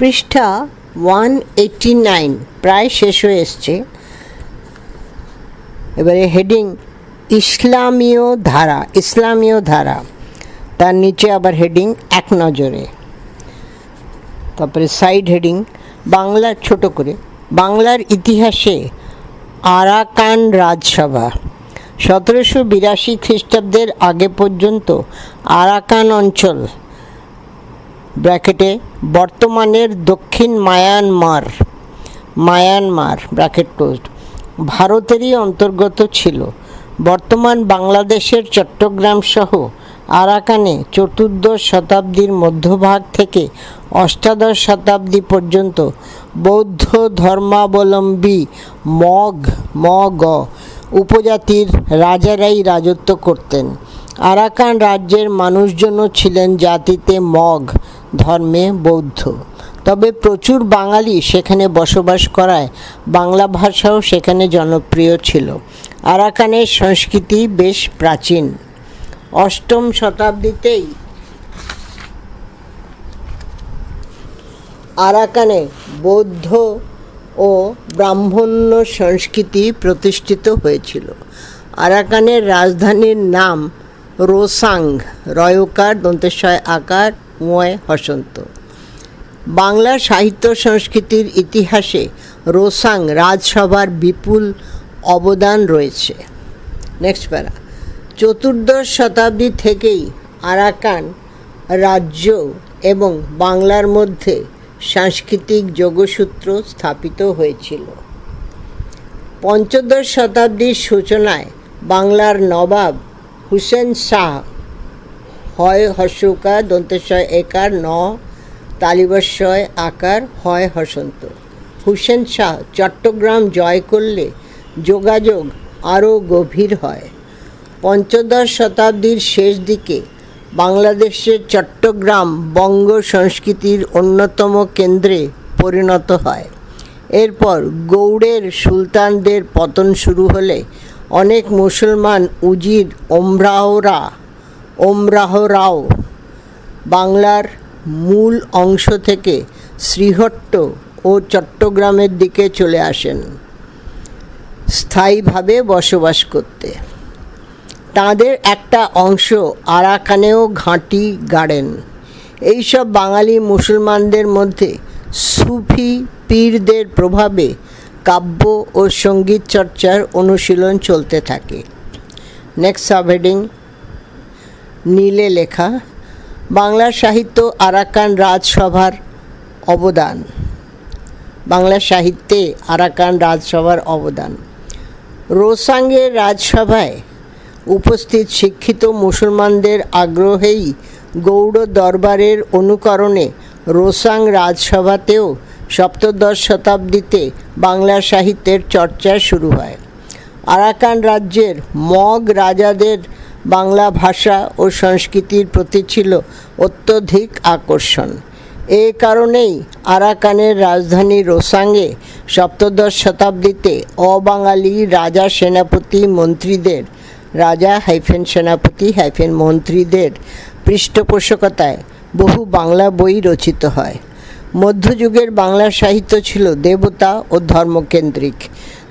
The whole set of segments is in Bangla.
পৃষ্ঠা ওয়ান এইটি নাইন প্রায় শেষ হয়ে এসছে। এবারে হেডিং ইসলামীয় ধারা ইসলামীয় ধারা। তার নিচে আবার হেডিং এক নজরে। তারপরে সাইড হেডিং বাংলার ছোট করে। বাংলার ইতিহাসে আরাকান রাজসভা। সতেরোশো বিরাশি খ্রিস্টাব্দের আগে পর্যন্ত আরাকান অঞ্চল ব্র্যাকেটে বর্তমানের দক্ষিণ মায়ানমার মায়ানমার ব্র্যাকেট ক্লোজড ভারতেরই অন্তর্গত ছিল। বর্তমান বাংলাদেশের চট্টগ্রাম সহ আরাকানে চতুর্দশ শতাব্দীর মধ্যভাগ থেকে অষ্টাদশ শতাব্দী পর্যন্ত বৌদ্ধ ধর্মাবলম্বী মগ মগ উপজাতির রাজারাই রাজত্ব করতেন। আরাকান রাজ্যের মানুষজনও ছিলেন জাতিতে মগ ধর্মে বৌদ্ধ। তবে প্রচুর বাঙালি সেখানে বসবাস করায়, বাংলা ভাষাও সেখানে জনপ্রিয় ছিল। আরাকানের সংস্কৃতি বেশ প্রাচীন। অষ্টম শতাব্দীতেই আরাকানে বৌদ্ধ ও ব্রাহ্মণ্য সংস্কৃতি প্রতিষ্ঠিত হয়েছিল। আরাকানের রাজধানীর নাম রোসাং, রয়কার দন্তেশয় আকার ময় হসন্ত। বাংলা সাহিত্য সংস্কৃতির ইতিহাসে রোসাং রাজসভার বিপুল অবদান রয়েছে। নেক্সট প্যারা চতুর্দশ শতাব্দী থেকেই আরাকান রাজ্য এবং বাংলার মধ্যে সাংস্কৃতিক যোগসূত্র স্থাপিত হয়েছিল। পঞ্চদশ শতাব্দীর সূচনায় বাংলার নবাব হুসেন শাহ হয় হর্ষকার দন্তেশয় একার, ন, তালিবস্বয় আকার, হয় হসন্ত হুসেন শাহ, চট্টগ্রাম জয় করলে যোগাযোগ আরও গভীর হয়। পঞ্চদশ শতাব্দীর শেষ দিকে বাংলাদেশের চট্টগ্রাম বঙ্গ সংস্কৃতির অন্যতম কেন্দ্রে পরিণত হয়। এরপর গৌড়ের সুলতানদের পতন শুরু হলে অনেক মুসলমান উজির ওমরাহরা ওমরাহরাও বাংলার মূল অংশ থেকে শ্রীহট্ট ও চট্টগ্রামের দিকে চলে আসেন স্থায়ীভাবে বসবাস করতে। তাদের একটা অংশ আরাকানেও ঘাঁটি গাড়েন। এইসব বাঙালি মুসলমানদের মধ্যে সুফি পীরদের প্রভাবে কাব্য ও সংগীত চর্চার অনুশীলন চলতে থাকে। নেক্সট সাবহেডিং নীলে লেখা, বাংলা সাহিত্য আরাকান রাজসভার অবদান। বাংলা সাহিত্যে আরাকান রাজসভার অবদান। রোসাঙ্গের রাজসভায় উপস্থিত শিক্ষিত মুসলমানদের আগ্রহেই গৌড় দরবারের অনুকরণে রোসাং রাজসভাতেও সপ্তদশ শতাব্দীতে বাংলা সাহিত্যের চর্চা শুরু হয়। আরাকান রাজ্যের মগ রাজাদের বাংলা ভাষা ও সংস্কৃতির প্রতি ছিল অত্যধিক আকর্ষণ। এ কারণেই আরাকানের রাজধানী রোসাঙ্গে সপ্তদশ শতাব্দীতে অবাঙালি রাজা সেনাপতি মন্ত্রীদের, রাজা হাইফেন সেনাপতি হাইফেন মন্ত্রীদের পৃষ্ঠপোষকতায় বহু বাংলা বই রচিত হয়। মধ্যযুগের বাংলা সাহিত্য ছিল দেবতা ও ধর্মকেন্দ্রিক।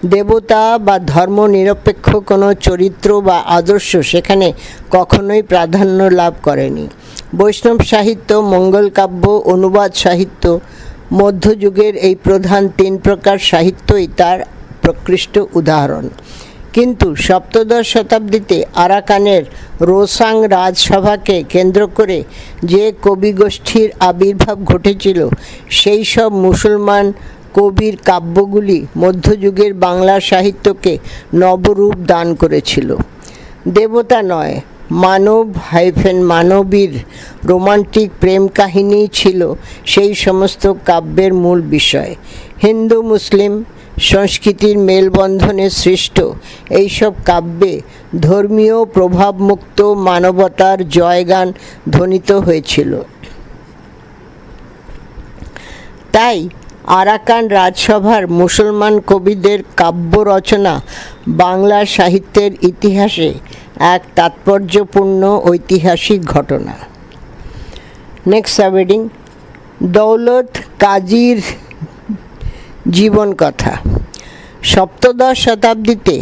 দেবতা বা ধর্ম নিরপেক্ষ কোনো চরিত্র বা আদর্শ সেখানে কখনোই প্রাধান্য লাভ করেনি। বৈষ্ণব সাহিত্য, মঙ্গল কাব্য, অনুবাদ সাহিত্য, মধ্যযুগের এই প্রধান তিন প্রকার সাহিত্যই তার প্রকৃষ্ট উদাহরণ। কিন্তু সপ্তদশ শতাব্দীতে আরাকানের রোসাং রাজসভাকে কেন্দ্র করে যে কবিগোষ্ঠীর আবির্ভাব ঘটেছিল, সেই সব মুসলমান কবির কাব্যগুলি মধ্যযুগের বাংলা সাহিত্যকে নবরূপ দান করেছিল। দেবতা নয়, মানব হাইফেন মানবীর রোমান্টিক প্রেম কাহিনী ছিল সেই সমস্ত কাব্যের মূল বিষয়। হিন্দু, মুসলিম সংস্কৃতির মেলবন্ধনে সৃষ্ট এইসব কাব্যে ধর্মীয় প্রভাবমুক্ত মানবতার জয়গান ধ্বনিত হয়েছিল। তাই আরাকান রাজসভার মুসলমান কবিদের কাব্য রচনা বাংলা সাহিত্যের ইতিহাসে এক তাৎপর্যপূর্ণ ঐতিহাসিক ঘটনা। নেক্সট সাবহেডিং দৌলত কাজীর জীবন কথা। সপ্তদশ শতাব্দীতে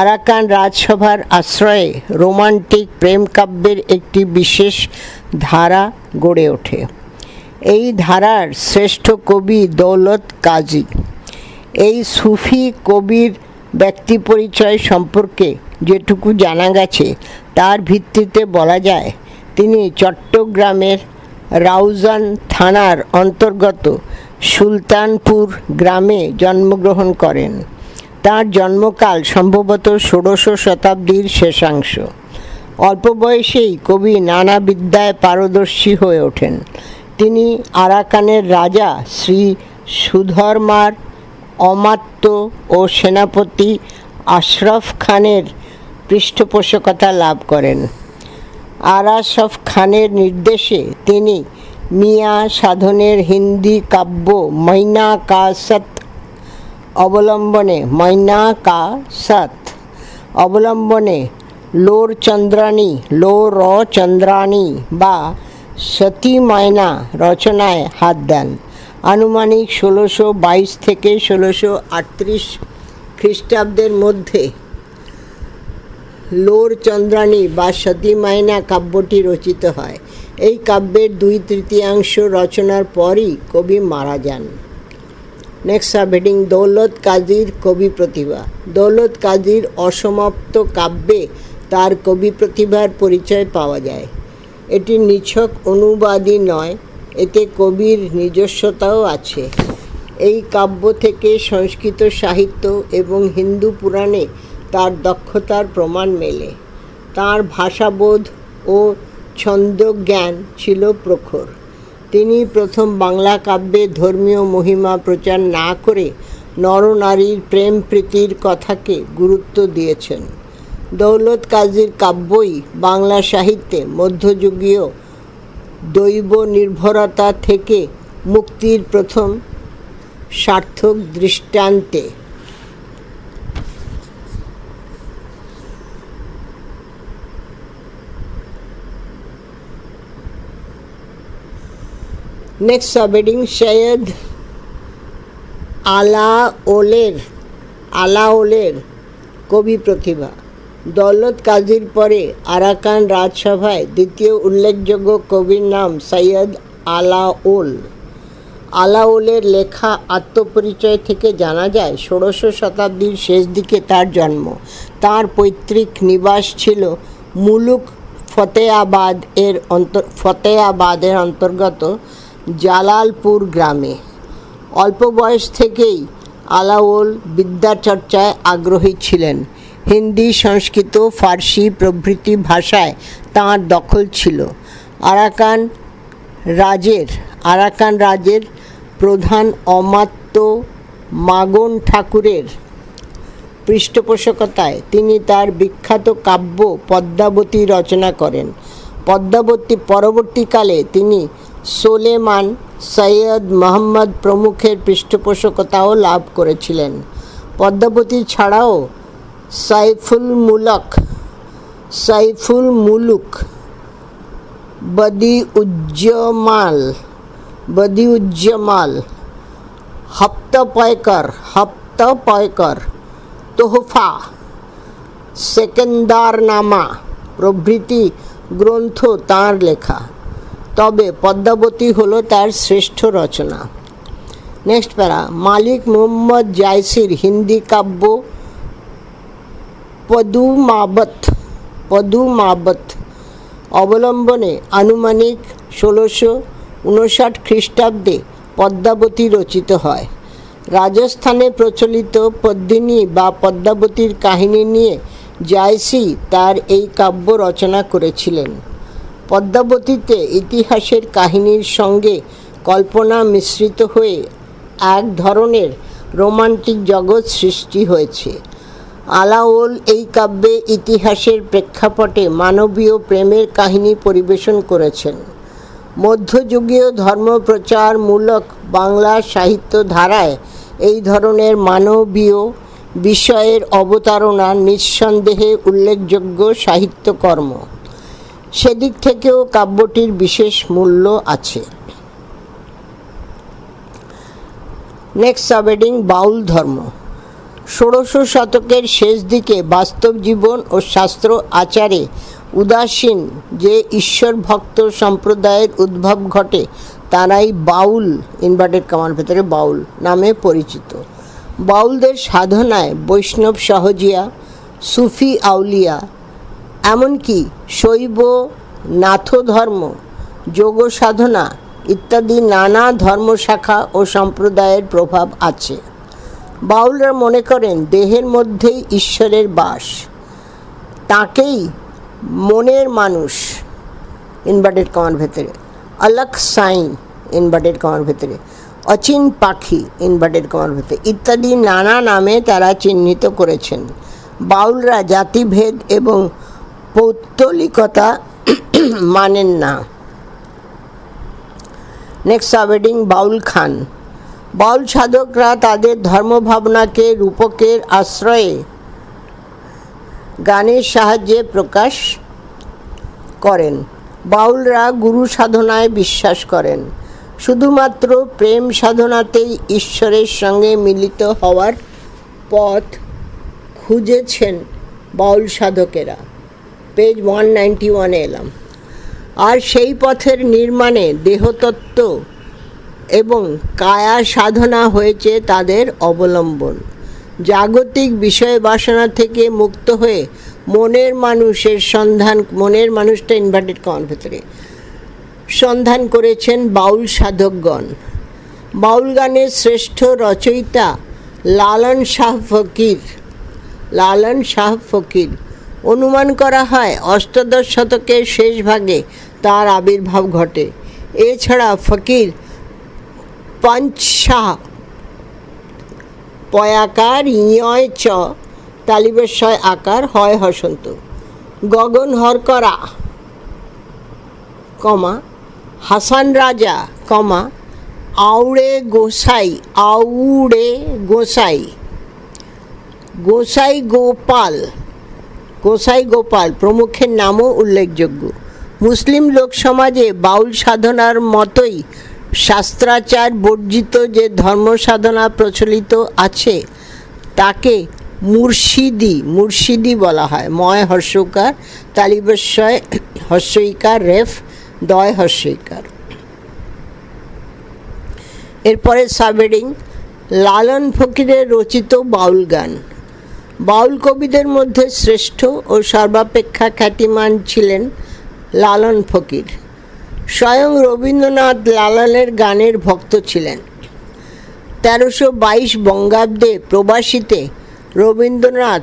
আরাকান রাজসভার আশ্রয়ে রোমান্টিক প্রেম কাব্যের একটি বিশেষ ধারা গড়ে ওঠে। এই ধারার শ্রেষ্ঠ কবি দৌলত কাজী। এই সুফি কবির ব্যক্তি পরিচয় সম্পর্কে যেটুকু জানা গেছে, তার ভিত্তিতে বলা যায়, তিনি চট্টগ্রামের রাউজান থানার অন্তর্গত সুলতানপুর গ্রামে জন্মগ্রহণ করেন। তার জন্মকাল সম্ভবত ষোড়শ শতাব্দীর শেষাংশ। অল্প বয়সেই কবি নানা বিদ্যায় পারদর্শী হয়ে ওঠেন। তিনি আরাকানের রাজা শ্রী সুধর্মার অমাত্য ও সেনাপতি আশরফ খানের পৃষ্ঠপোষকতা লাভ করেন। আরাশফ খানের নির্দেশে তিনি মিয়া সাধনের হিন্দি কাব্য মৈনা কাসত অবলম্বনে মৈনা কা সত অবলম্বনে লোর চন্দ্রাণী, লো র চন্দ্রাণী বা সতী ময়না রচনায় হাত দেন। আনুমানিক ষোলোশো বাইশ থেকে ষোলোশো আটত্রিশ খ্রিস্টাব্দের মধ্যে লোর চন্দ্রাণী বা সতী মায়না কাব্যটি রচিত হয়। এই কাব্যের দুই তৃতীয়াংশ রচনার পরই কবি মারা যান। নেক্সট সাবহেডিং দৌলত কাজীর কবি প্রতিভা। দৌলত কাজীর অসমাপ্ত কাব্যে তার কবি প্রতিভার পরিচয় পাওয়া যায়। এটি নিছক অনুবাদই নয়, এতে কবির নিজস্বতাও আছে। এই কাব্য থেকে সংস্কৃত সাহিত্য এবং হিন্দু পুরাণে তার দক্ষতার প্রমাণ মেলে। তার ভাষাবোধ ও ছন্দজ্ঞান ছিল প্রখর। তিনি প্রথম বাংলা কাব্যে ধর্মীয় মহিমা প্রচার না করে নরনারীর প্রেম প্রীতির কথাকে গুরুত্ব দিয়েছেন। দৌলত কাজীর কাব্যই বাংলা সাহিত্যে মধ্যযুগীয় দৈব নির্ভরতা থেকে মুক্তির প্রথম সার্থক দৃষ্টান্তে নেক্সট সাবহেডিং সৈয়দ আলাওলের আলাওলের কবি প্রতিভা। দৌলত কাজীর পরে আরাকান রাজসভায় দ্বিতীয় উল্লেখযোগ্য কবির নাম সৈয়দ আলাওল আলাওলের লেখা আত্মপরিচয় থেকে জানা যায়, ষোড়শ শতাব্দীর শেষ দিকে তার জন্ম। তার পৈতৃক নিবাস ছিল মুলুক ফতেয়াবাদ এর অন্তর, ফতেয়াবাদের অন্তর্গত জালালপুর গ্রামে। অল্প বয়স থেকেই আলাওল বিদ্যাচর্চায় আগ্রহী ছিলেন। হিন্দি, সংস্কৃত, ফার্সি প্রভৃতি ভাষায় তাঁর দখল ছিল। আরাকান রাজের আরাকান রাজের প্রধান অমাত্য মাগন ঠাকুরের পৃষ্ঠপোষকতায় তিনি তার বিখ্যাত কাব্য পদ্মাবতী রচনা করেন। পদ্মাবতী পরবর্তীকালে তিনি সোলেমান সৈয়দ মোহাম্মদ প্রমুখের পৃষ্ঠপোষকতাও লাভ করেছিলেন। পদ্মাবতী ছাড়াও সাইফুল মুলক, সাইফুল মুলুক বদি উজ্জমাল বদি উজ্জমাল হপ্ত পয়কর হপ্ত পয়কর তোহফা, সেকেন্দারনামা প্রভৃতি গ্রন্থ তাঁর লেখা। তবে পদ্মাবতী হলো তার শ্রেষ্ঠ রচনা। নেক্সট প্যারা, মালিক মোহাম্মদ জায়সির হিন্দি কাব্য পদুমাবত পদুমাবত অবলম্বনে আনুমানিক ষোলোশো উনষাট খ্রিস্টাব্দে পদ্মাবতী রচিত হয়। রাজস্থানে প্রচলিত পদ্মিনী বা পদ্মাবতীর কাহিনী নিয়ে জায়সি তার এই কাব্য রচনা করেছিলেন। পদ্মাবতীতে ইতিহাসের কাহিনীর সঙ্গে কল্পনা মিশ্রিত হয়ে এক ধরনের রোমান্টিক জগৎ সৃষ্টি হয়েছে। আলাওল এই কাব্যে ইতিহাসের প্রেক্ষাপটে মানবীয় প্রেমের কাহিনী পরিবেশন করেছেন। মধ্যযুগীয় ধর্মপ্রচারমূলক বাংলা সাহিত্য ধারায় এই ধরনের মানবীয় বিষয়ের অবতারণা নিঃসন্দেহে উল্লেখযোগ্য সাহিত্যকর্ম। সেদিক থেকেও কাব্যটির বিশেষ মূল্য আছে। নেক্সট সাবহেডিং বাউল ধর্ম। ষোড়শ শতকের শেষ দিকে বাস্তব জীবন ও শাস্ত্র আচারে উদাসীন যে ঈশ্বর ভক্ত সম্প্রদায়ের উদ্ভব ঘটে, তারাই বাউল ইনভার্টেড কামার ভেতরে বাউল নামে পরিচিত। বাউলদের সাধনায় বৈষ্ণব সহজিয়া, সুফি আউলিয়া এমনকি শৈব নাথ ধর্ম যোগ সাধনা ইত্যাদি নানা ধর্ম শাখা ও সম্প্রদায়ের প্রভাব আছে। বাউলরা মনে করেন দেহের মধ্যেই ঈশ্বরের বাস। তাকেই মনের মানুষ ইনভার্টেড কমার ভেতরে অলক সাই ইনভার্টেড কমার ভেতরে, অচিন পাখি ইনভার্টেড কমার ভেতরে ইত্যাদি নানা নামে তারা চিহ্নিত করেছেন। বাউলরা জাতিভেদ এবং পৌত্তলিকতা মানেন না। নেক্সট সাবেডিং বাউল খান বাউল সাধকরা তাদের ধর্মভাবনাকে, রূপকের আশ্রয়ে গানের সাহায্যে প্রকাশ করেন। বাউলরা গুরু সাধনায় বিশ্বাস করেন। শুধুমাত্র প্রেম সাধনাতেই ঈশ্বরের সঙ্গে মিলিত হওয়ার পথ খুঁজেছেন বাউল সাধকেরা। পেজ ওয়ান নাইনটি ওয়ানে এলাম। আর সেই পথের নির্মাণে দেহতত্ত্ব এবং কায়া সাধনা হয়েছে তাদের অবলম্বন। জাগতিক বিষয় বাসনা থেকে মুক্ত হয়ে মনের মানুষের সন্ধান, মনের মানুষটা ইনভার্টেড কমান ভেতরে। সন্ধান করেছেন বাউল সাধকগণ। বাউল গানের শ্রেষ্ঠ রচয়িতা লালন শাহ ফকির। লালন শাহ ফকির। অনুমান করা হয়, অষ্টাদশ শতকের শেষ ভাগে তার আবির্ভাব ঘটে। এছাড়া ফকির পঞ্চশাহ, পয়াকার ইয় চ তালিবেশয় আকার হয় হসন্ত। গগন হরকরা কমা, হাসান রাজা, কমা, আউড়ে গোসাই আউড়ে গোসাই গোসাই গোপাল। গোসাই গোপাল প্রমুখের নামও উল্লেখযোগ্য। মুসলিম লোক সমাজে বাউল সাধনার মতোই শাস্ত্রাচার বর্জিত যে ধর্ম সাধনা প্রচলিত আছে, তাকে মুর্শিদি মুর্শিদি বলা হয়। ময় হর্ষকার, তালিবস্বয় হর্ষইকার, রেফ দয় হর্ষইকার। এরপরে সাবেডিং লালন ফকিরের রচিত বাউল গান। বাউল কবিদের মধ্যে শ্রেষ্ঠ ও সর্বাপেক্ষা খ্যাতিমান ছিলেন লালন ফকির। স্বয়ং রবীন্দ্রনাথ লালনের গানের ভক্ত ছিলেন। তেরোশো বাইশ বঙ্গাব্দে প্রবাসীতে রবীন্দ্রনাথ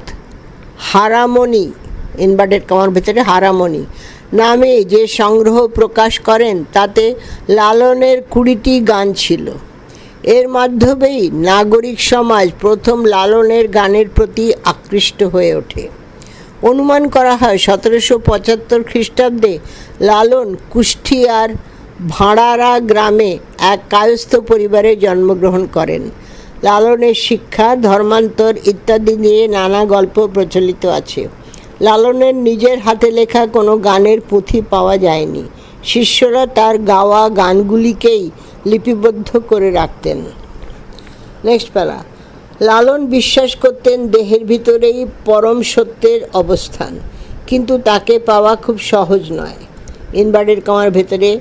হারামণি, ইনভার্টেড কামার ভেতরে হারামণি নামে যে সংগ্রহ প্রকাশ করেন, তাতে লালনের কুড়িটি গান ছিল। এর মাধ্যমেই নাগরিক সমাজ প্রথম লালনের গানের প্রতি আকৃষ্ট হয়ে ওঠে। অনুমান করা হয় সতেরোশো পঁচাত্তর খ্রিস্টাব্দে লালন কুষ্টিয়ার ভাঁড়ারা গ্রামে এক কায়স্থ পরিবারে জন্মগ্রহণ করেন। লালনের শিক্ষা, ধর্মান্তর ইত্যাদি নিয়ে নানা গল্প প্রচলিত আছে। লালনের নিজের হাতে লেখা কোনো গানের পুঁথি পাওয়া যায়নি। শিষ্যরা তার গাওয়া গানগুলিকেই লিপিবদ্ধ করে রাখতেন। নেক্সট প্যারা লালন বিশ্বাস করতেন দেহের ভিতরেই পরম সত্যের অবস্থান, কিন্তু তাকে পাওয়া খুব সহজ নয়। ইনভার্টেড কামার ভেতরে,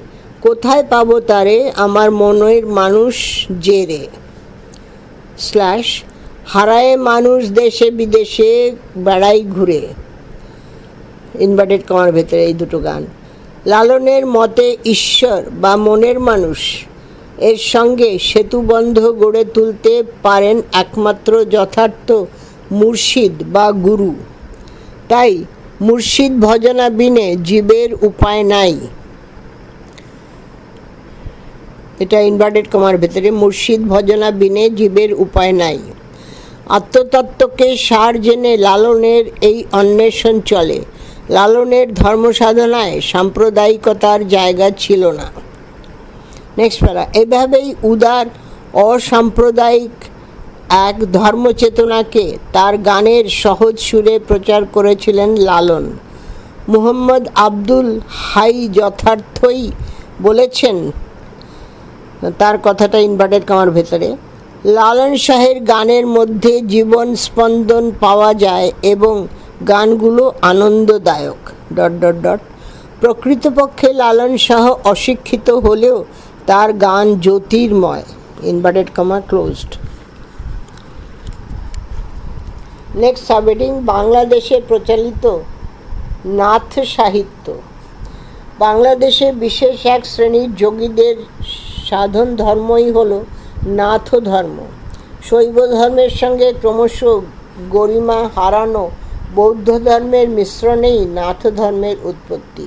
কোথায় পাবো তারে? আমার মনের মানুষ জেরে স্ল্যাশ, হারায় মানুষ দেশে বিদেশে বেড়াই ঘুরে। ইনভার্টেড কামার ভেতরে এই দুটো গান। লালনের মতে ঈশ্বর বা মনের মানুষ। এর সঙ্গে সেতুবন্ধ গড়ে তুলতে পারেন একমাত্র যথার্থ মুর্শিদ বা গুরু। তাই মুর্শিদ ভজনা বিনে জীবের উপায় নাই। এটা ইনভার্টেড কমার ভেতরে, মুর্শিদ ভজনা বিনে জীবের উপায় নাই। আত্মতত্ত্বকে সার জেনে লালনের এই অন্বেষণ চলে। লালনের ধর্ম সাধনায় সাম্প্রদায়িকতার জায়গা ছিল না। নেক্সট প্যারা এভাবেই উদার, অসাম্প্রদায়িক এক ধর্মচেতনাকে তার গানের সহজ সুরে প্রচার করেছিলেন লালন। মুহম্মদ আব্দুল হাই যথার্থই বলেছেন, তার কথাটা ইনভার্টেড কামার ভেতরে, লালন শাহের গানের মধ্যে জীবন স্পন্দন পাওয়া যায় এবং গানগুলো আনন্দদায়ক। Dot dot dot. প্রকৃতপক্ষে লালন শাহ অশিক্ষিত হলেও তার গান জ্যোতির্ময় inverted comma closed next subheading বাংলাদেশে প্রচলিত নাথ সাহিত্য। বাংলাদেশে বিশেষ এক শ্রেণির যোগীদের সাধন ধর্মই হল নাথ ধর্ম। শৈব ধর্মের সঙ্গে ক্রমশ গরিমা হারানো বৌদ্ধ ধর্মের মিশ্রণেই নাথ ধর্মের উৎপত্তি।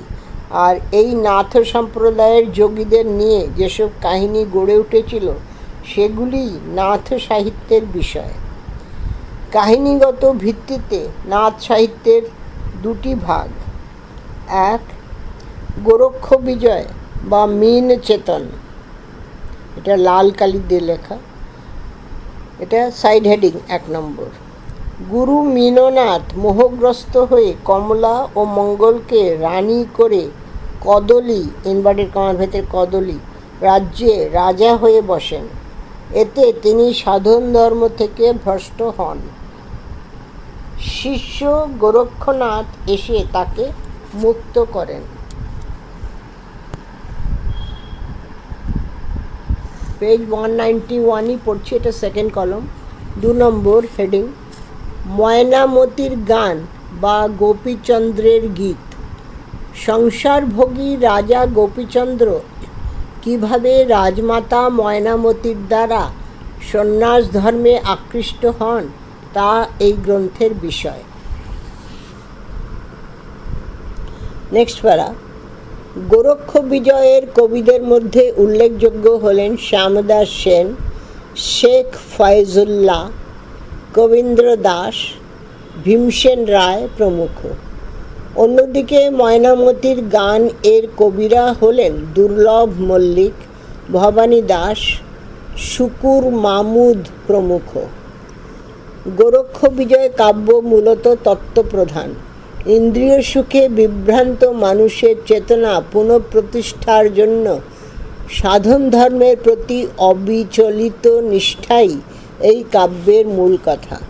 আর এই নাথ সম্প্রদায়ের যোগীদের নিয়ে যেসব কাহিনী গড়ে উঠেছিল, সেগুলি নাথ সাহিত্যের বিষয়। কাহিনীগত ভিত্তিতে নাথ সাহিত্যের দুটি ভাগ। এক, গোরক্ষ বিজয় বা মিন চেতন। এটা লাল কালি দিয়ে লেখা। এটা সাইড হেডিং এক নম্বর। গুরু মীননাথ মোহগ্রস্ত হয়ে কমলা ও মঙ্গলকে রানী করে কদলি, ইনভার্টেড কমার ভেতরে কদলি, রাজ্যে রাজা হয়ে বসেন। এতে তিনি সাধন ধর্ম থেকে ভ্রষ্ট হন। শিষ্য গোরক্ষনাথ এসে তাকে মুক্ত করেন। পেজ ওয়ান নাইনটি ওয়ানই পড়ছি, এটা সেকেন্ড কলম দু নম্বর হেডিং ময়নামতির গান বা গোপীচন্দ্রের গীত। সংসারভোগী রাজা গোপীচন্দ্র কীভাবে রাজমাতা ময়নামতির দ্বারা সন্ন্যাস ধর্মে আকৃষ্ট হন তা এই গ্রন্থের বিষয়। নেক্সট প্যারা গোরক্ষ বিজয়ের কবিদের মধ্যে উল্লেখযোগ্য হলেন শ্যামদাস সেন, শেখ ফয়জুল্লাহ কবীন্দ্র দাস, ভীমসেন রায় প্রমুখ। অন্যদিকে ময়নামতির গান এর কবিরা হলেন দুর্লভ মল্লিক, ভবানী দাস, শুকুর মামুদ প্রমুখ। গোরক্ষ বিজয় কাব্য মূলত তত্ত্বপ্রধান। ইন্দ্রিয় সুখে বিভ্রান্ত মানুষের চেতনা পুনঃপ্রতিষ্ঠার জন্য সাধন ধর্মের প্রতি অবিচলিত নিষ্ঠাই এই কাব্যের মূল কথা।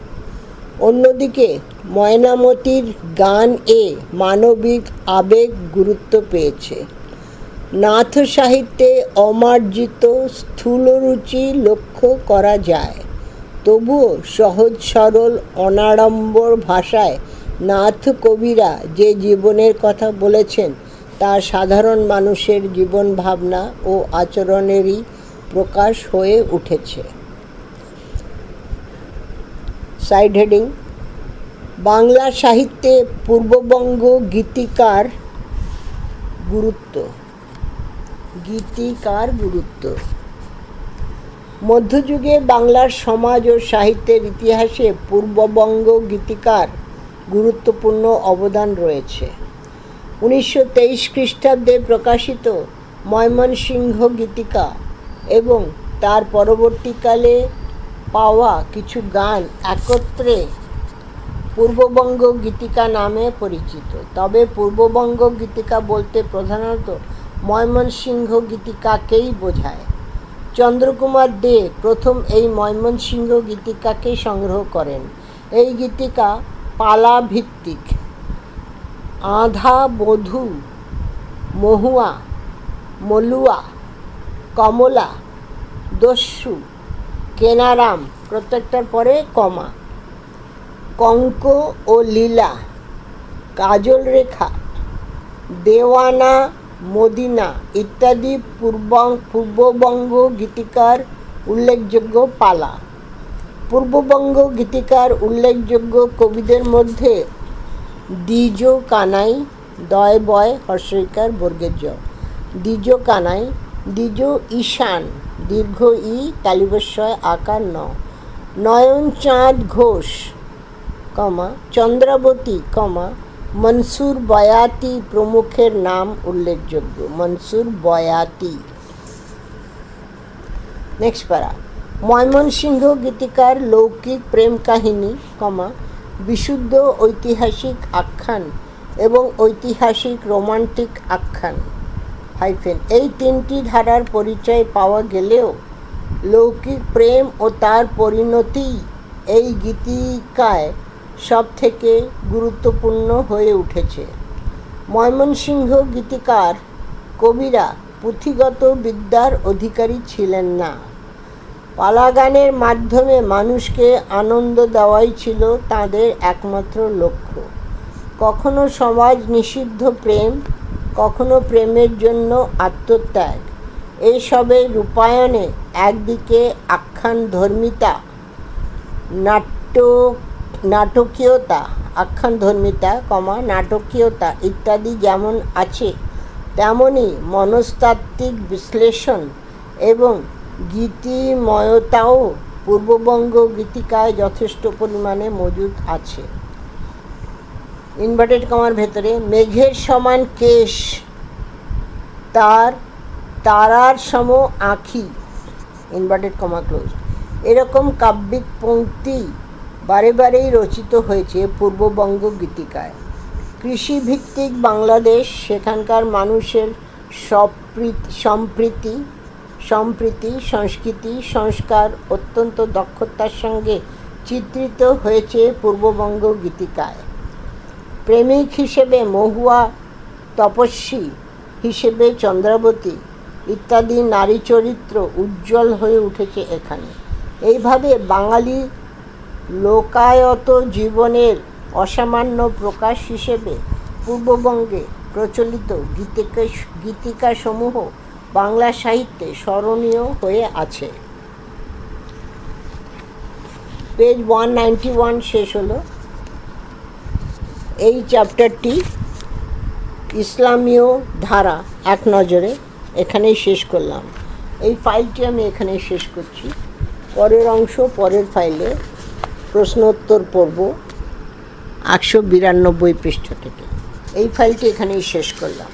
অন্যদিকে ময়নামতির গান এ মানবিক আবেগ গুরুত্ব পেয়েছে। নাথ সাহিত্যে অমার্জিত স্থূলরুচি লক্ষ্য করা যায়। তবুও সহজ সরল অনাড়ম্বর ভাষায় নাথ কবিরা যে জীবনের কথা বলেছেন, তা সাধারণ মানুষের জীবন ভাবনা ও আচরণেরই প্রকাশ হয়ে উঠেছে। Side heading. বাংলা সাহিত্যে পূর্ববঙ্গ গীতিকার গুরুত্ব। গীতিকার গুরুত্ব। মধ্যযুগে বাংলার সমাজ ও সাহিত্যের ইতিহাসে পূর্ববঙ্গ গীতিকার গুরুত্বপূর্ণ অবদান রয়েছে। উনিশশো তেইশ খ্রিস্টাব্দে প্রকাশিত ময়মনসিংহ গীতিকা এবং তার পরবর্তীকালে পাওয়া কিছু গান একত্রে পূর্ববঙ্গ গীতিকা নামে পরিচিত। তবে পূর্ববঙ্গ গীতিকা বলতে প্রধানত ময়মনসিংহ গীতিকাকেই বোঝায়। চন্দ্রকুমার দে প্রথম এই ময়মনসিংহ গীতিকাকে সংগ্রহ করেন। এই গীতিকা পালা ভিত্তিক আধা বধূ, মহুয়া, মলুয়া, কমলা, দস্যু কেনারাম, প্রত্যেকটার পরে কমা। কঙ্ক ও লীলা, কাজল রেখা, দেওয়ানা, মদিনা ইত্যাদি পূর্ব, পূর্ববঙ্গ গীতিকার উল্লেখযোগ্য পালা। পূর্ববঙ্গ গীতিকার উল্লেখযোগ্য কবিদের মধ্যে দ্বিজ কানাই, দয় বয়, হর্ষইকার বর্গের জ দ্বিজ কানাই, দ্বিজ ঈশান। দীর্ঘ ই তালিবস্বয় আকার ন। নয়ন চাঁদ ঘোষ, কমা, চন্দ্রাবতী, কমা, মনসুর বয়াতি প্রমুখের নাম উল্লেখযোগ্য। মনসুর বয়াতি। নেক্সট পারা ময়মনসিংহ গীতিকার লৌকিক প্রেম কাহিনী, কমা, বিশুদ্ধ ঐতিহাসিক আখ্যান এবং ঐতিহাসিক রোমান্টিক আখ্যান। হাইফেন এই তিনটি ধারার পরিচয় পাওয়া গেলেও লৌকিক প্রেম ও তার পরিণতি এই গীতিকায় সব থেকে গুরুত্বপূর্ণ হয়ে উঠেছে। ময়মনসিংহ গীতিকার কবিরা পুঁথিগত বিদ্যার অধিকারী ছিলেন না। পালাগানের মাধ্যমে মানুষকে আনন্দ দেওয়াই ছিল তাদের একমাত্র লক্ষ্য। কখনো সমাজ নিষিদ্ধ প্রেম কখনো প্রেমের জন্য আত্মত্যাগ। এইসবের রূপায়ণে একদিকে আখ্যান ধর্মিতা, নাট্য, নাটকীয়তা, আখ্যান ধর্মিতা, কমা, নাটকীয়তা ইত্যাদি যেমন আছে তেমনই মনস্তাত্ত্বিক বিশ্লেষণ এবং গীতিময়তাও পূর্ববঙ্গ গীতিকায় যথেষ্ট পরিমাণে মজুদ আছে। ইনভার্টেড কমার ভেতরে মেঘের সমান কেশ, তার তারার সম আঁখি, ইনভার্টেড কমা ক্লোজ। এরকম কাব্যিক পংক্তি বারে বারেই রচিত হয়েছে পূর্ববঙ্গ গীতিকায়। কৃষিভিত্তিক বাংলাদেশ, সেখানকার মানুষের সপ্রীতি, সম্প্রীতি সম্প্রীতি, সংস্কৃতি, সংস্কার অত্যন্ত দক্ষতার সঙ্গে চিত্রিত হয়েছে পূর্ববঙ্গ গীতিকায়। প্রেমিক হিসেবে মহুয়া, তপস্বী হিসেবে চন্দ্রাবতী ইত্যাদি নারী চরিত্র উজ্জ্বল হয়ে উঠেছে এখানে। এইভাবে বাঙালি লোকায়ত জীবনের অসামান্য প্রকাশ হিসেবে পূর্ববঙ্গে প্রচলিত গীতিকা, গীতিকাসমূহ বাংলা সাহিত্যে স্মরণীয় হয়ে আছে। পেজ ওয়ান নাইনটি ওয়ান শেষ হলো। এই চ্যাপ্টারটি ইসলামীয় ধারা এক নজরে এখানেই শেষ করলাম। এই ফাইলটি আমি এখানেই শেষ করছি। পরের অংশ, পরের ফাইলে প্রশ্নোত্তর পর্ব একশো বিরানব্বই পৃষ্ঠা থেকে। এই ফাইলটি এখানেই শেষ করলাম।